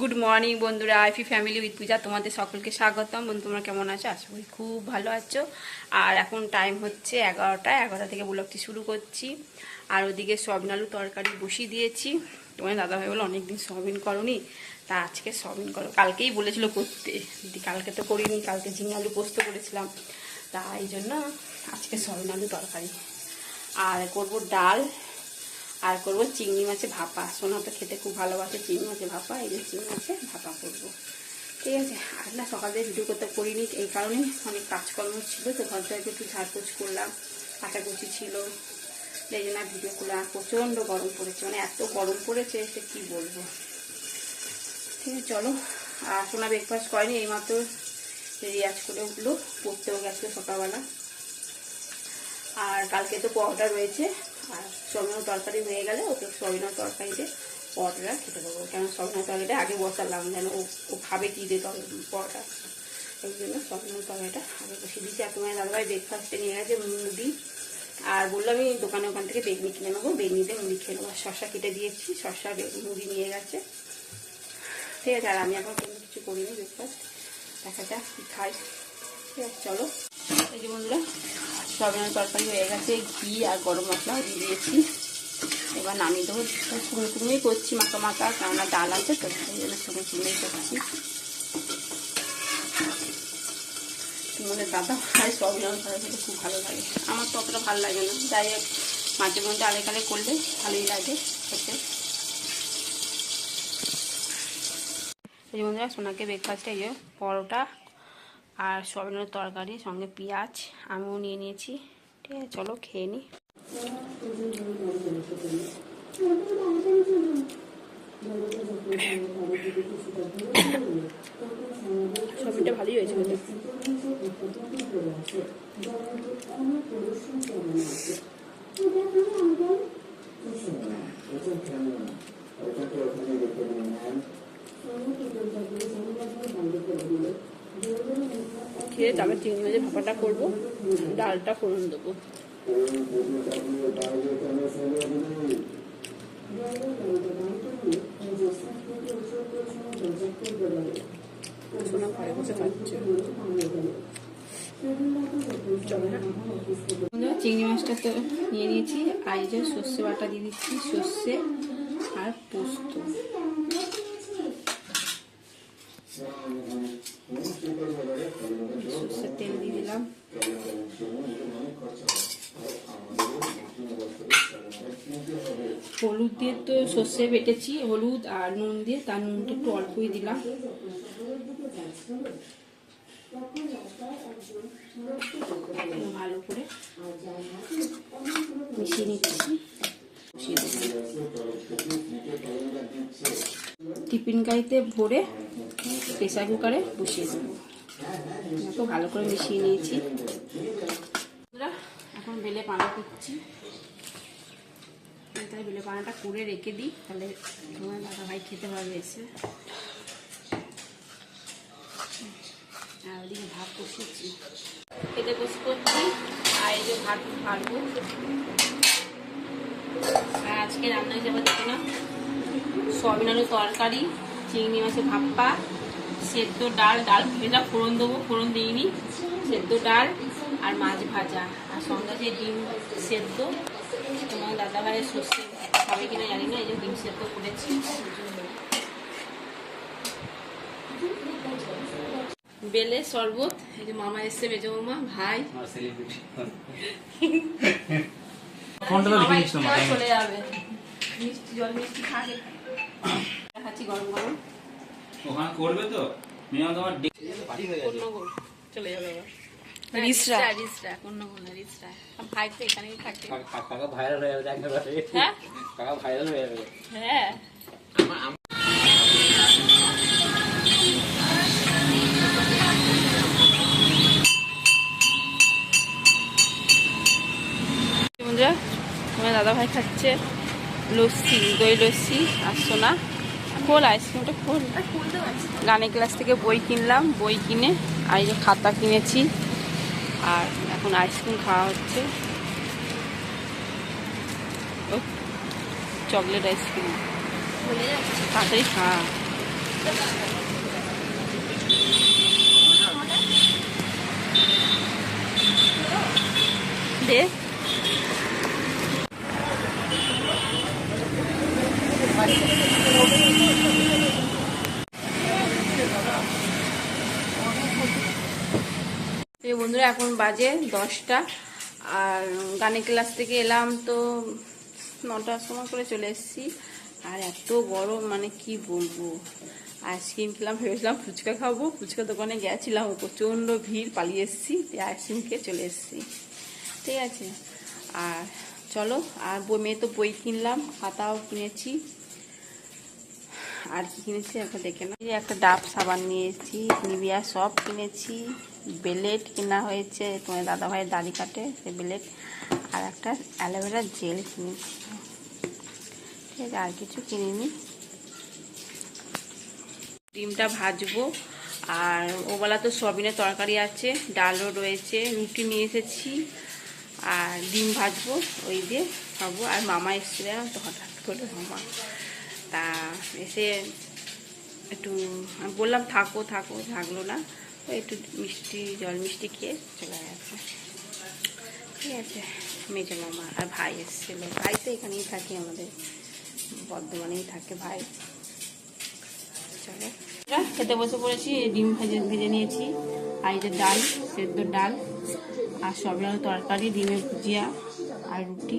Good morning বন্ধুরা আইফি family with পূজা তোমাদের সকলকে স্বাগতম। বন্ধু, তোমরা কেমন আছো? আশা করি খুব ভালো আছো। আর এখন টাইম হচ্ছে এগারোটা এগারোটা থেকে ব্লগটি শুরু করছি। আর ওদিকে সয়াবিন আলু তরকারি বসিয়ে দিয়েছি। তোমার দাদাভাই বলে, অনেকদিন সয়াবিন করনি। তা আজকে সয়াবিন করো। কালকেই বলেছিল করতে। কালকে তো করিনি, কালকে ঝিঙে আলু পোস্ত করেছিলাম। তা এই জন্য আজকে সয়াবিন আলু তরকারি। আর করব ডাল। আর করব চিংড়ি মাছে ভাপা। সোনা তো খেতে খুব ভালোবাসে, চিংড়ি মাছে ভাপা, এই যে চিংড়ি মাছে ভাপা করব। ঠিক আছে, আর না, সকাল ভিডিও করতে করিনি, এই কারণে অনেক কাজকর্ম ছিল, তো ঘর থেকে একটু ঝাড়পোছ করলাম কাটাকুচি ছিল। এই জন্য ভিডিও করলাম প্রচণ্ড গরম পড়েছে মানে এত গরম পড়েছে সে কী বলব। ঠিক আছে, চলো, আর সোনা ব্রেকফাস্ট করেনি, এইমাত্র রিয়াজ করে উঠল, পড়তেও গেছে সকালবেলা। আর কালকে তো পরোটা রয়েছে আর সবিনের তরকারি হয়ে গেলে ওকে সবিনের তরকারিতে পরোটা খেতে দেবো। কেন সবিনের তরকারিটা আগে বসালাম, যেন ও ও খাবে কী দিয়ে পরোটা। এই জন্য সবিনের তরকারিটা আগে বসিয়ে দিচ্ছি আর তোমার দাদাভাই ব্রেকফাস্টে নিয়ে গেছে মুড়ি আর বলল আমি দোকানে ওখান থেকে বেগনি কিনে নেব, বেগনিতে মুড়ি খেয়ে নেব। শসা কেটে দিয়েছি বেগনি মুড়ি নিয়ে গেছে। ঠিক আছে, আর আমি এখন কোনো কিছু করিনি ব্রেকফাস্ট দেখা যাক কী খাই। ঠিক আছে, চলো। এই যে বন্ধুরা সবিনের তরকারি হয়ে গেছে, ঘি আর গরম মশলা দিয়ে দিয়েছি। এবার নামিয়ে দেবো। শুকনো শুকনোই করছি মাখা মাখা, কেননা ডাল আছে, তো সেই জন্য শুকনো শুকনোই করছি। মানে দাদা ভাই সবিনের তরকারি খুব ভালো লাগে। আমার তো অতটা ভালো লাগে না। যাই হোক, মাঝে মধ্যে আলে কালে করলে ভালোই লাগে খেতে। বন্ধুরা, সোনাকে ব্রেকফাস্টে এই পরোটা আর সয়াবিনের তরকারি, সঙ্গে পেঁয়াজ, আমিও নিয়ে নিয়েছি। ঠিক আছে, চলো খেয়ে নিই সবজিটা ভালোই হয়েছে কিন্তু খেয়ে তারপর চিংড়ি মাছের ভাপাটা করব, ডালটা ফোড়ন দেবো। চিংড়ি মাছটা তো নিয়ে নিয়েছি যে সর্ষে বাটা দিয়ে দিচ্ছি, সর্ষে আর পোস্ত সর্ষের তেল দিয়ে দিলাম হলুদ দিয়ে তো সর্ষে বেটেছি, হলুদ আর নুন দিয়ে, তার নুনটা একটু অল্পই দিলাম। ভালো করে মিশিয়ে নিচ্ছি। টিফিন গাড়িতে ভরে প্রেসার কুকারে বসিয়ে দেবো। ভালো করে মিশিয়ে নিয়েছি। এখন বেলে পানা করছি তাহলে বেলে পানাটা করে রেখে দিই, তাহলে তোমার দাদা ভাই খেতে পারবে এসে। আর ওদিকে ভাত বসিয়েছি। খেতে বসে করছি, আর এই যে ভাত ভাজবো আর আজকে রান্না হিসাবে দেখো না সয়াবিন আলু তরকারি, চিংড়ি মাছের ভাপ্পা সেদ্ধ ডাল ডাল ভেজা, ফোড়ন দেবো, ফোড়ন দিইনি। সেদ্ধ ডাল আর মাছ ভাজা। আর সঙ্গে যে ডিম সেদ্ধ। তোমার সর্ষে খাবে কিনা জানি না এই যে ডিম সেদ্ধ করেছি বেলে শরবত এই যে মামা এসছে বেজে মামা ভাই। ফোনটা তো দেখে নিচ্ছিল মামা চলে যাবে। মিষ্টি জল মিষ্টি খাবে খাচ্ছি গরম গরম। ওখানে করবে তো? মিনিমাম তোমার পার্টি গেছে কন্যগোল চলে যাবে আবার রিসরা। রিসরা কন্যগোল না রিসরা। আর ভাই তো এখানেই থাকে। কা- কা- কাকা ভাইরাল হয়ে যাবে একেবারে। হ্যাঁ? কাকা ভাইরাল হয়ে যাবে। হ্যাঁ। দাদা ভাই খাচ্ছে লস্যি দই লস্যি আর সোনা। খোল আইসক্রিমটা খোল। গানের ক্লাস থেকে বই কিনলাম বই কিনে আর এই যে খাতা কিনেছি। আর এখন আইসক্রিম খাওয়া হচ্ছে। চকলেট আইসক্রিম তাড়াতাড়ি খা দে এই বন্ধুরা, এখন বাজে দশটা। আর গানের ক্লাস থেকে এলাম তো নটার সময় করে চলে এসেছি। আর এত গরম মানে কি বলব? আইসক্রিম খেলাম, ভেবেছিলাম ফুচকা খাব। ফুচকা দোকানে গেছিলাম, প্রচণ্ড ভিড়, পালিয়ে এসেছি। আইসক্রিম খেয়ে চলে এসেছি। ঠিক আছে? আর চলো, আর বই, মেয়ে তো বই কিনলাম, খাতাও কিনেছি। আর কি কিনেছি একটা দেখে না একটা ডাব সাবান নিয়েছি নিবিয়া সব কিনেছি। বেলেট কেনা হয়েছে, তোমার দাদাভাইয়ের দাড়ি কাটে, সে বেলেট আর একটা অ্যালোভেরা জেল কিনেছি। ঠিক আছে, আর কিছু কিনিনি। ডিমটা ভাজবো, আর ওবেলা তো সবিনের তরকারি আছে, ডালও রয়েছে, রুটি নিয়ে এসেছি, আর ডিম ভাজবো, ওই দিয়ে খাব। আর মামা এসেছিল তো হঠাৎ করে মামা, তা এসে একটু বললাম থাকো থাকো, থাকল না। তো একটু মিষ্টি, জল মিষ্টি খেয়ে চলে গেছে ঠিক আছে, মেজো মামা আর ভাই এসেছিল। ভাই তো এখানেই থাকে আমাদের, বর্ধমানেই থাকে ভাই। চলে। খেতে বসে পড়েছি ডিম ভেজে ভেজে নিয়েছি। আর যে ডাল, সেদ্ধ ডাল। আর সব তরকারি, ডিমের ভুজিয়া আর রুটি।